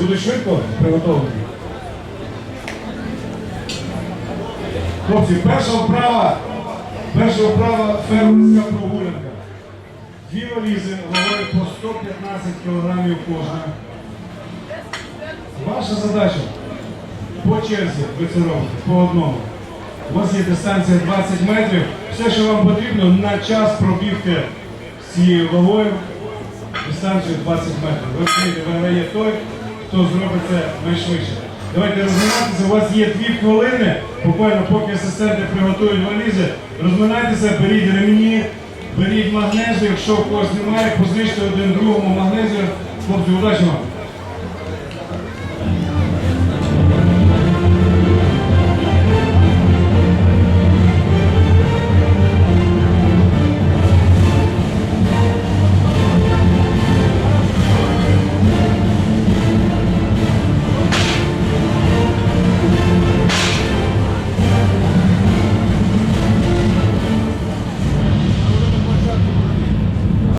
Будуть швидко приготовлені. Хлопці, перша вправа, перша вправа фермерська прогулянка. Дві валізи вагою по 115 кг кожна. Ваша задача по черзі ви це робите, по одному. У вас є дистанція 20 метрів. Все, що вам потрібно, на час пробігти з цією вагою дистанцію 20 метрів. Ви виграє той, хто зробить це найшвидше. Давайте розминатися. У вас є дві хвилини, буквально поки асистенти приготують валізи. Розминайтеся, беріть ремені, беріть магнезію. Якщо у когось немає, позичте один другому магнезію. Хлопці, удачі вам!